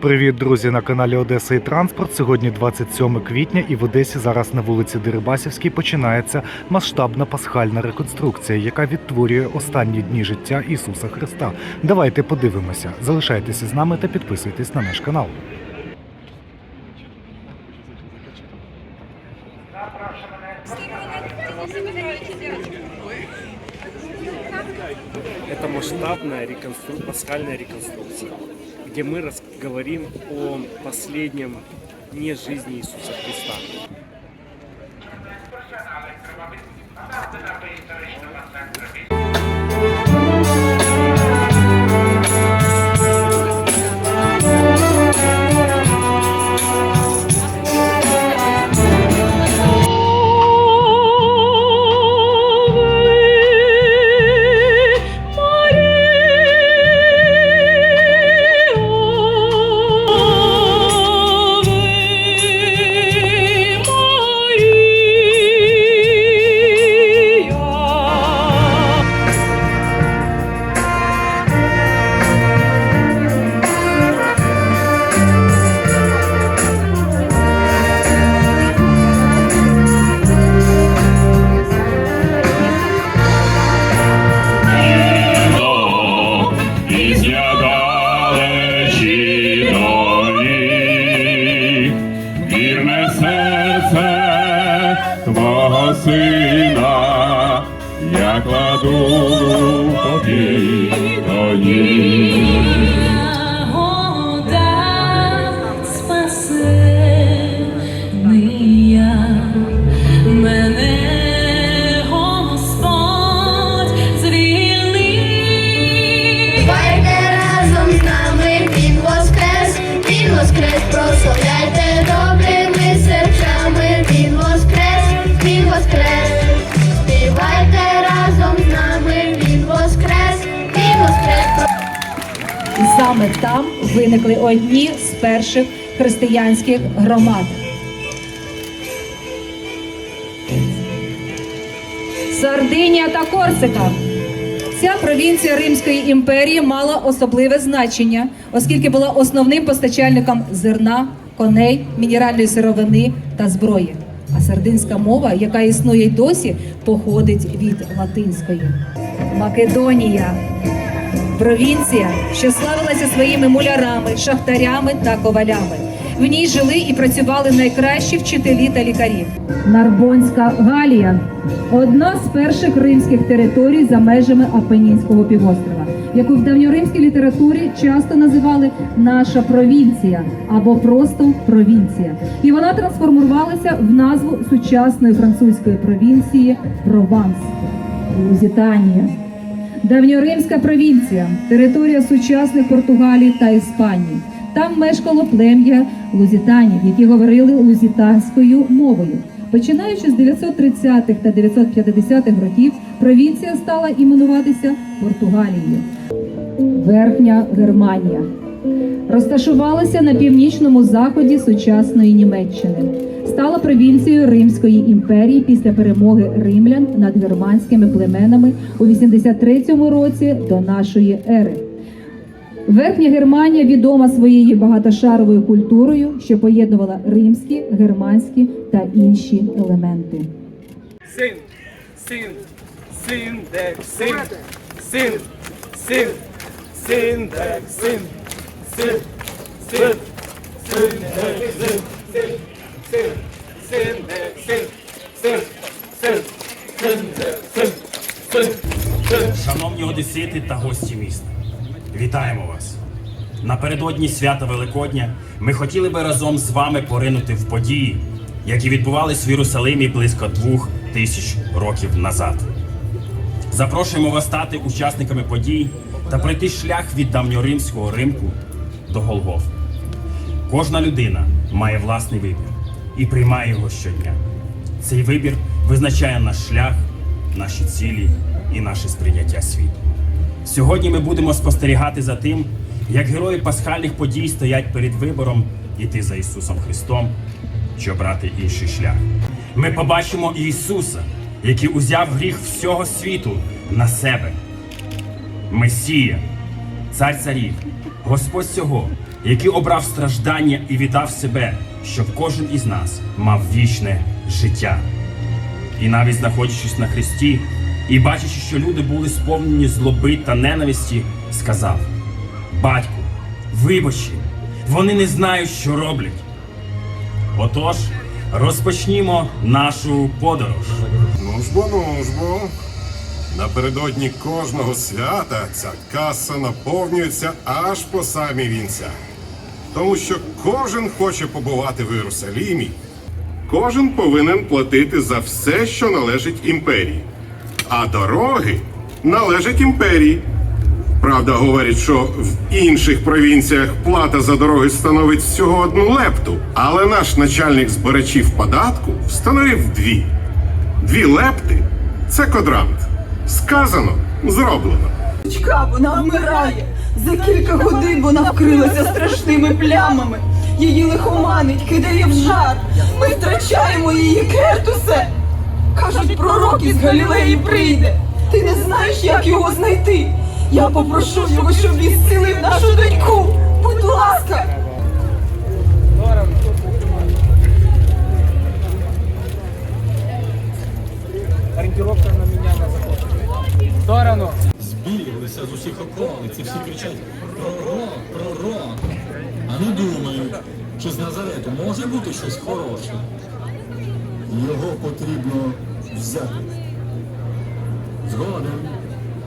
Привіт, друзі, на каналі Одеса і Транспорт. Сьогодні 27 квітня, і в Одесі зараз на вулиці Дерибасівській починається масштабна пасхальна реконструкція, яка відтворює останні дні життя Ісуса Христа. Давайте подивимося. Залишайтеся з нами та підписуйтесь на наш канал. Это масштабная реконстру... пасхальная реконструкция, где мы говорим о последнем дне жизни Иисуса Христа. Саме там виникли одні з перших християнських громад. Сардинія та Корсика. Ця провінція Римської імперії мала особливе значення, оскільки була основним постачальником зерна, коней, мінеральної сировини та зброї. А сардинська мова, яка існує й досі, походить від латинської. Македонія Провінція, що славилася своїми мулярами, шахтарями та ковалями. В ній жили і працювали найкращі вчителі та лікарі. Нарбонська Галія одна з перших римських територій за межами Апенінського півострова, яку в давньоримській літературі часто називали наша провінція або просто провінція. І вона трансформувалася в назву сучасної французької провінції Прованс Лузитанія. Давньоримська провінція, територія сучасних Португалії та Іспанії. Там мешкало плем'я лузітанів, які говорили лузітанською мовою. Починаючи з 930-х та 950-х років, провінція стала іменуватися Португалією. Верхня Германія розташувалася на північному заході сучасної Німеччини. Стала провінцією Римської імперії після перемоги римлян над германськими племенами у 83-му році до нашої ери. Верхня Германія відома своєю багатошаровою культурою, що поєднувала римські, германські та інші елементи. Син, син, син, де син, син, син, син, де син, син, син, син, де син, син, Шановні одесити та гості міста, вітаємо вас! Напередодні свята Великодня ми хотіли би разом з вами поринути в події, які відбувались в Єрусалимі близько двох тисяч років назад. Запрошуємо вас стати учасниками подій та пройти шлях від давньоримського римку до Голгоф. Кожна людина має власний вибір і приймає його щодня. Цей вибір визначає наш шлях, наші цілі і наше сприйняття світу. Сьогодні ми будемо спостерігати за тим, як герої пасхальних подій стоять перед вибором іти за Ісусом Христом чи обрати інший шлях. Ми побачимо Ісуса, який узяв гріх всього світу на себе. Месія, цар царів, Господь цього, який обрав страждання і віддав себе, щоб кожен із нас мав вічне життя. І навіть знаходячись на хресті і бачачи, що люди були сповнені злоби та ненависті, сказав: Батьку, вибач вони не знають, що роблять. Отож, розпочнімо нашу подорож. Ну ж бо, ну ж бо. Напередодні кожного свята ця каса наповнюється аж по самі вінця. Тому що кожен хоче побувати в Єрусалімі. Кожен повинен платити за все, що належить імперії. А дороги належать імперії. Правда, говорять, що в інших провінціях плата за дороги становить всього одну лепту. Але наш начальник збирачів податку встановив дві. Дві лепти це квадрант. Сказано, зроблено. Дочка, вона вмирає. За кілька годин вона вкрилася страшними плямами. Її лихоманить, кидає в жар. Ми втрачаємо її, Кертусе. Кажуть, пророк із Галілеї прийде. Ти не знаєш, як його знайти. Я попрошу його, щоб він зцілив нашу доньку. Будь ласка. З усіх околиць і всі кричать Пророк, пророк. А не думають, чи з Назарету може бути щось хороше. Його потрібно взяти. Згоден,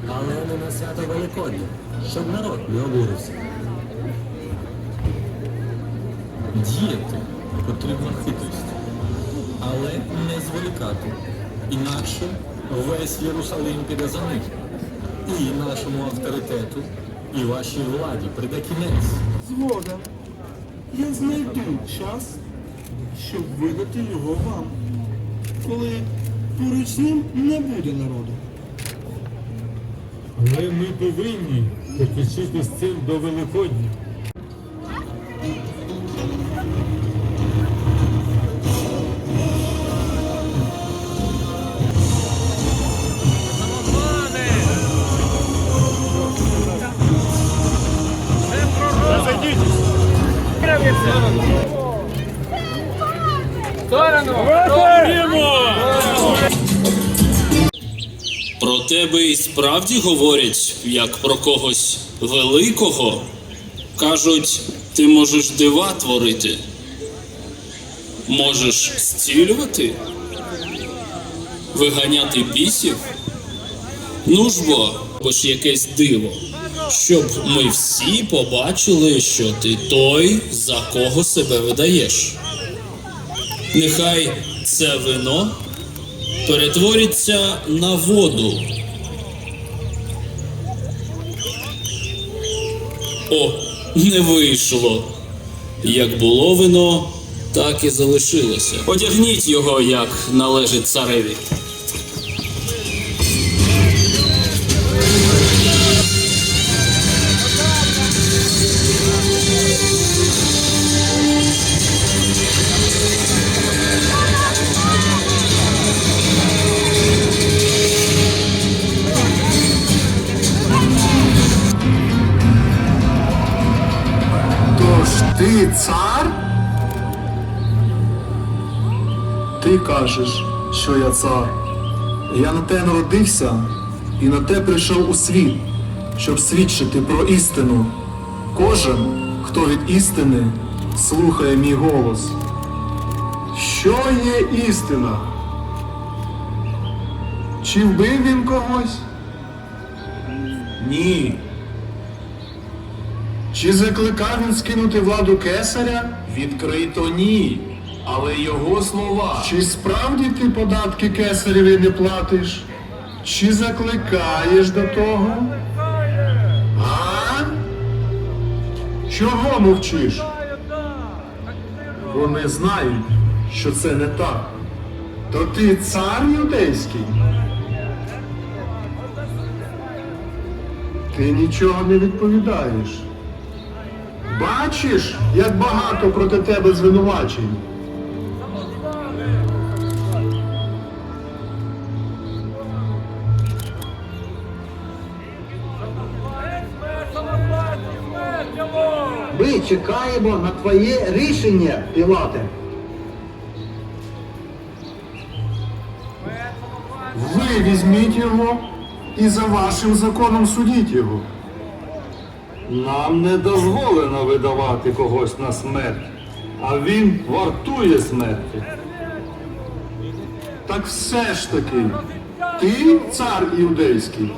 але не на свято Великодня, щоб народ не обурився. Діяти потрібна хитрість, але не зволікати. Інакше весь Єрусалим піде за ним. І нашому авторитету, і вашій владі прийде кінець. Згоден. Я знайду час, щоб видати його вам, коли поруч з ним не буде народу. Але ми повинні покінчити з цим до Великодня. Тебе і справді говорять, як про когось великого. Кажуть, ти можеш дива творити, можеш зцілювати, виганяти бісів. Ну ж бо, бо ж якесь диво, щоб ми всі побачили, що ти той, за кого себе видаєш. Нехай це вино перетвориться на воду. О, не вийшло. Як було вино, так і залишилося. Одягніть його, як належить цареві. Кажеш, що я цар. Я на те народився і на те прийшов у світ, щоб свідчити про істину. Кожен, хто від істини, слухає мій голос. Що є істина? Чи вбив він когось? Ні. Чи закликав він скинути владу кесаря? Відкрито ні. Але його слова. Чи справді ти податки кесареві не платиш? Чи закликаєш до того? А? Чого мовчиш? Вони знають, що це не так. То ти цар юдейський? Ти нічого не відповідаєш. Бачиш, як багато проти тебе звинувачень. Чекаємо на твоє рішення, Пілате. Ви візьміть його і за вашим законом судіть його. Нам не дозволено видавати когось на смерть, а він вартує смерті. Так все ж таки, ти цар іудейський.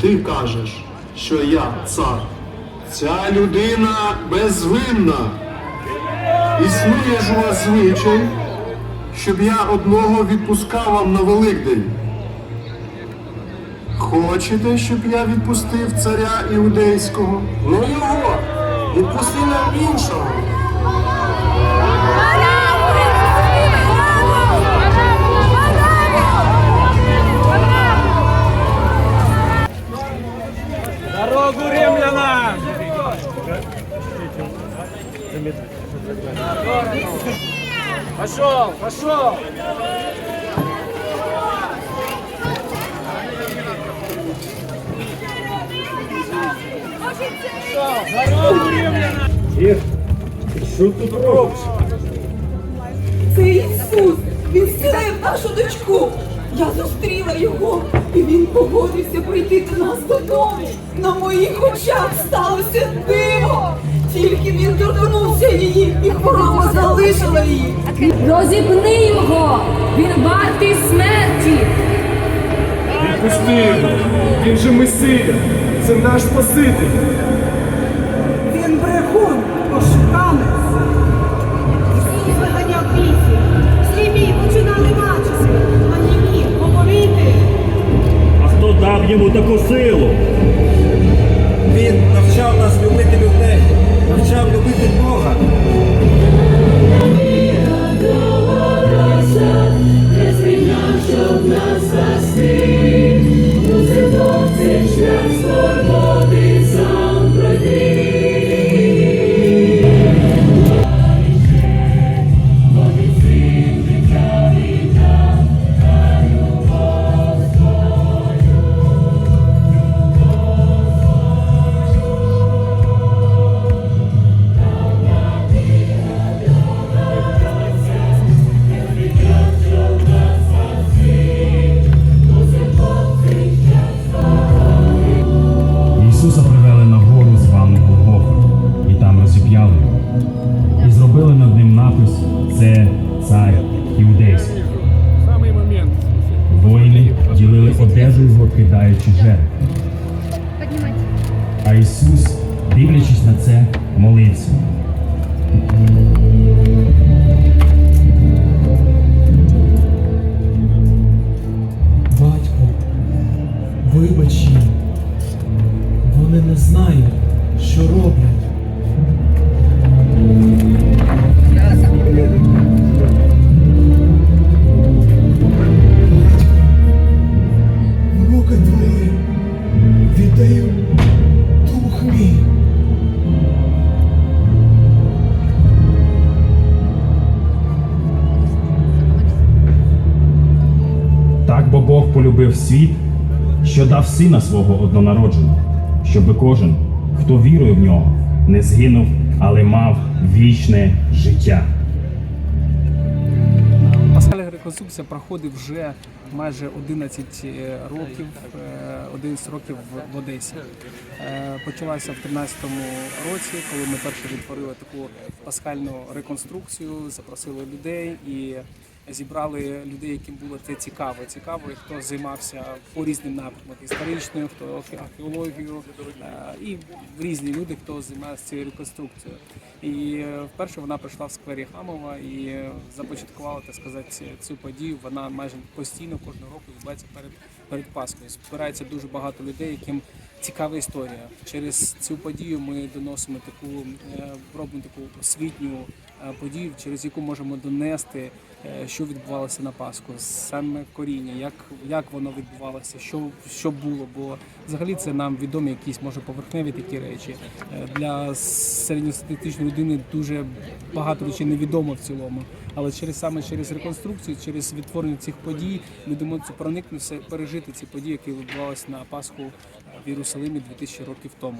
Ти кажеш, що я цар. Ця людина безвинна. Існує ж у вас звичай, щоб я одного відпускав вам на Великдень. Хочете, щоб я відпустив царя іудейського? Ну його! Відпусти нам іншого. Дорогу римлянам! Пошел, пошел! Дорогу! Що тут робиш? Це Ісус! Він зцілив нашу дочку! Я зустріла його, і він погодився прийти до нас додому. На моїх очах сталося диво! Тільки він торкнувся її, і хвороба залишила її. Розіпни його! Він вартий смерті! Відпусти його! Він же Месія! Це наш Спаситель! Він брехун, ошуканець. Ісус виганяв бісів. Сліпі починали бачити, а німі говорити. А хто дав йому таку силу? Він навчав нас любити людей, навчав любити Бога. Сина свого однонародженого, щоби кожен, хто вірує в нього, не згинув, але мав вічне життя. Пасхальна реконструкція проходить вже майже 11 років, е, 11 років в- Одесі. Е, Почалася в 13-му році, коли ми перше відтворили таку пасхальну реконструкцію, запросили людей і зібрали людей, яким було це цікаво. Цікаво, хто займався по різним напрямкам, історичною, хто археологією, е, і різні люди, хто займається цією реконструкцією. І е, вперше вона прийшла в сквері Хамова і е, започаткувала, так сказати, цю подію. Вона майже постійно кожного року відбувається перед перед Пасхою. Збирається дуже багато людей, яким цікава історія. Через цю подію ми доносимо таку, робимо таку освітню подію, через яку можемо донести, що відбувалося на Пасху, саме коріння, як, як воно відбувалося, що, що було. Бо взагалі це нам відомі якісь може поверхневі такі речі. Е, Для середньостатистичної людини дуже багато речей невідомо в цілому. Але через саме через реконструкцію, через відтворення цих подій, люди можуть проникнутися, пережити ці події, які відбувалися на Пасху в Єрусалимі 2000 років тому.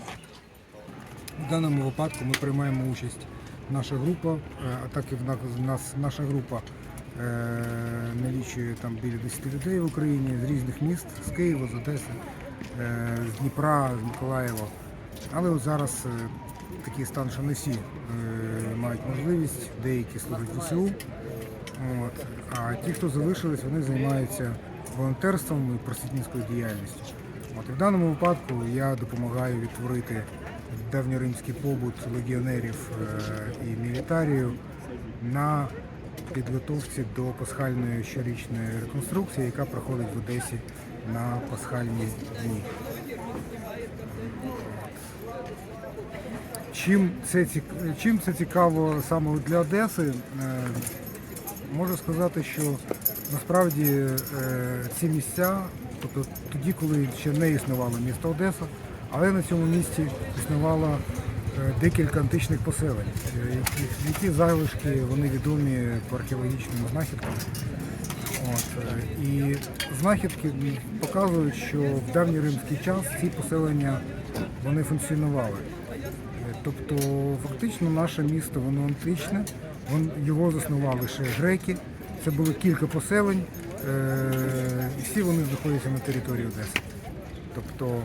В даному випадку ми приймаємо участь. Наша група, е, а так і в нас, наша група е, налічує там біля 10 людей в Україні з різних міст, з Києва, з Одеси, е, з Дніпра, з Миколаєва. Але от зараз е, такий стан, що не всі е, мають можливість, деякі служать в ВСУ. От. А ті, хто залишились, вони займаються волонтерством і просвітницькою діяльністю. От. І в даному випадку я допомагаю відтворити давньоримський побут легіонерів е, і мілітарію на підготовці до пасхальної щорічної реконструкції, яка проходить в Одесі на пасхальні дні. Чим це, чим це цікаво саме для Одеси? Е, Можу сказати, що насправді е, ці місця, тобто тоді, коли ще не існувало місто Одеса, але на цьому місці існувало е, декілька античних поселень, е, які, залишки вони відомі по археологічним знахідкам. От, е, і знахідки показують, що в давній римський час ці поселення вони функціонували. Е, Тобто фактично наше місто воно античне, його заснували ще греки. Це було кілька поселень, е, і всі вони знаходяться на території Одеси. Тобто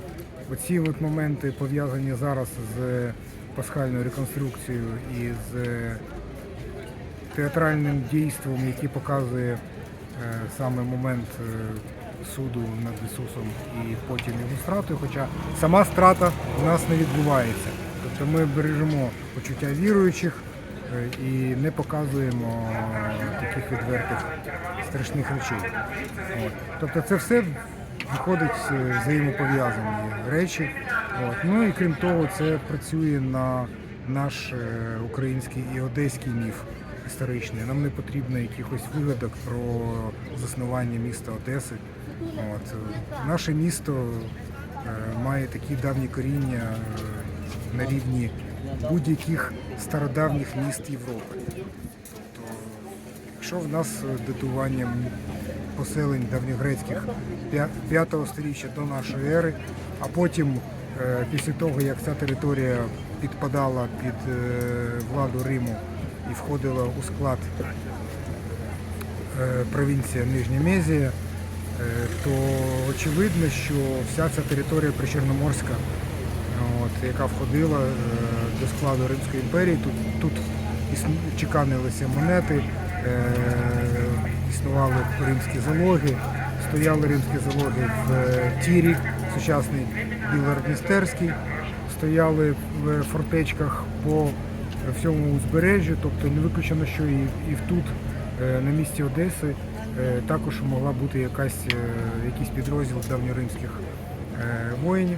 оці от моменти пов'язані зараз з пасхальною реконструкцією і з театральним дійством, який показує е, саме момент е, суду над Ісусом і потім його стратою, хоча сама страта у нас не відбувається. Тобто ми бережемо почуття віруючих е, і не показуємо е, таких відвертих страшних речей. Тобто це все виходить е, взаємопов'язані речі. От. Ну і крім того, це працює на наш е, український і одеський міф історичний. Нам не потрібно якихось вигадок про заснування міста Одеси. От. Наше місто е, має такі давні коріння е, на рівні будь-яких стародавніх міст Європи. Тобто, якщо в нас датуванням поселень давньогрецьких 5 сторіччя до нашої ери, а потім після того, як ця територія підпадала під е, владу Риму і входила у склад е, провінція Нижня Мезія, е, то очевидно, що вся ця територія причорноморська, от, яка входила е, до складу Римської імперії, тут, тут чеканилися монети, е, існували римські залоги, стояли римські залоги в е, Тірі, сучасний Білородністерський, стояли в фортечках по всьому узбережжю, тобто не виключено, що і, і тут, е, на місці Одеси, е, також могла бути якась, е, якийсь підрозділ давньоримських воїнів.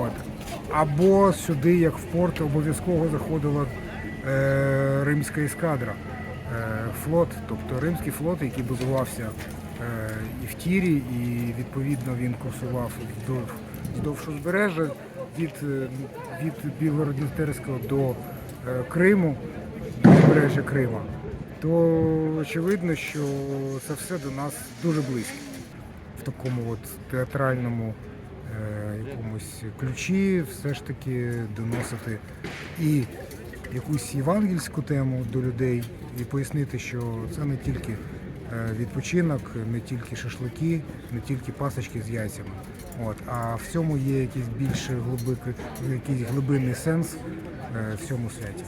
От. Або сюди, як в порт, обов'язково заходила римська ескадра, флот, тобто римський флот, який базувався і в Тірі, і відповідно він курсував вздовж, узбережжя від, е, від Білородністерського до е, Криму, до узбережжя Крима, то очевидно, що це все до нас дуже близько в такому от театральному е, якомусь ключі все ж таки доносити і якусь євангельську тему до людей і пояснити, що це не тільки е, відпочинок, не тільки шашлики, не тільки пасочки з яйцями. От, а в цьому є якийсь більш глибокий, якийсь глибинний сенс е, в цьому святі.